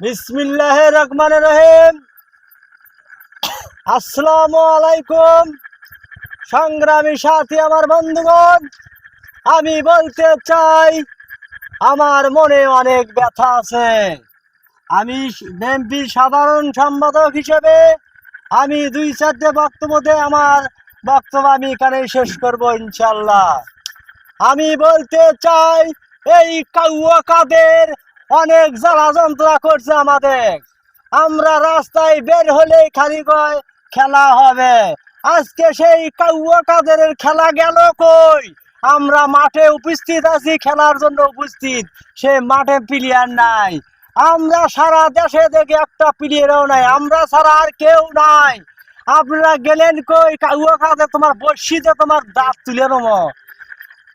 বিসমিল্লাহ রহমান রহিম। আসসালামু আলাইকুম। সংগ্রামী সাথী আমার বন্ধুগণ, আমি বলতে চাই, আমার মনে অনেক ব্যথা আছে। আমি বিএনপির সাধারণ সম্পাদক হিসেবে আমি দুই চারটে বক্তব্য আমার বক্তব্য আমি এখানে শেষ করব ইনশাল্লাহ আমি বলতে চাই, এই কাউয়া কাদের অনেক জ্বালা যন্ত্রণা করছে আমাদের। আমরা রাস্তায় বের হলেই খালি কয় খেলা হবে। আজকে সেই কাউয়া কাদের খেলা গেল কই? আমরা মাঠে উপস্থিত আছি, খেলার জন্য উপস্থিত। সে মাঠে প্লেয়ার নাই। আমরা সারা দেশে দেখে একটা প্লেয়ারও নাই। আমরা ছাড়া আর কেউ নাই। আপনারা গেলেন কই? কাউয়া কাদের তোমার বর্ষিতে তোমার দাঁত তুলে নেব।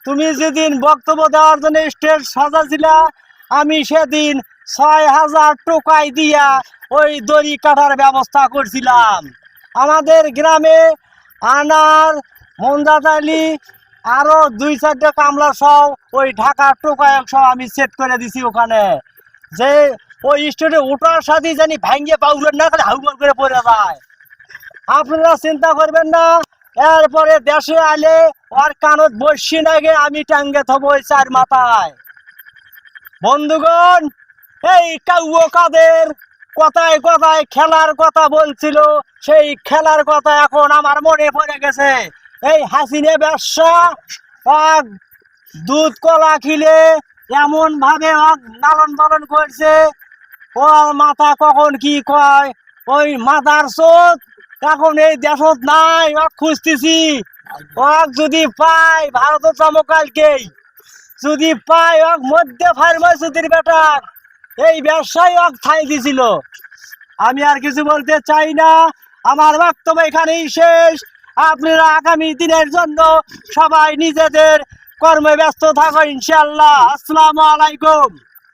তুমি যেদিন বক্তব্য দেওয়ার জন্য স্টেজ সাজা সাজাছিলা আমি সেদিন ছয় হাজার টোকাই দিয়া ওই দড়ি কাটার ব্যবস্থা করছিলাম। আমাদের গ্রামে আনার মন্দাত আলী, আরও দুই চারটে কামলা সহ ওই ঢাকার টোকায় সব আমি সেট করে দিছি ওখানে। যে ওই স্টেজে ওঠার সাথে জানি ভাঙ্গে পাউলেন না খালি হাউমার করে পড়ে যায়। আপনারা চিন্তা করবেন না, এরপরে দেশে আলে ওর কানত বসছি নাগে আমি টাঙ্গে থব ওই চার মাথায়। বন্ধুগণ, এই কাউও কাদের কথায় কথায় খেলার কথা বলছিল, সেই খেলার কথা এখন আমার মনে পড়ে গেছে। এই হাসিনে ব্যবসা দুধ কলা খিলে এমন ভাবে লালন পালন করছে ওর মাথা কখন কি কয়, ওই মাথার চোখ এখন এই দেশত নাই খুঁজতেছি। যদি পাই, ভারতের চমকালকেই যদি পাই অক মধ্যে ফার্মাসিটির বেটা এই ব্যবসায় অক ঠাই দিছিল। আমি আর কিছু বলতে চাই না। আমার বক্তব্য এখানেই শেষ। আপনারা আগামী দিনের জন্য সবাই নিজেদের কর্মে ব্যস্ত থাকো ইনশাল্লাহ আসসালামু আলাইকুম।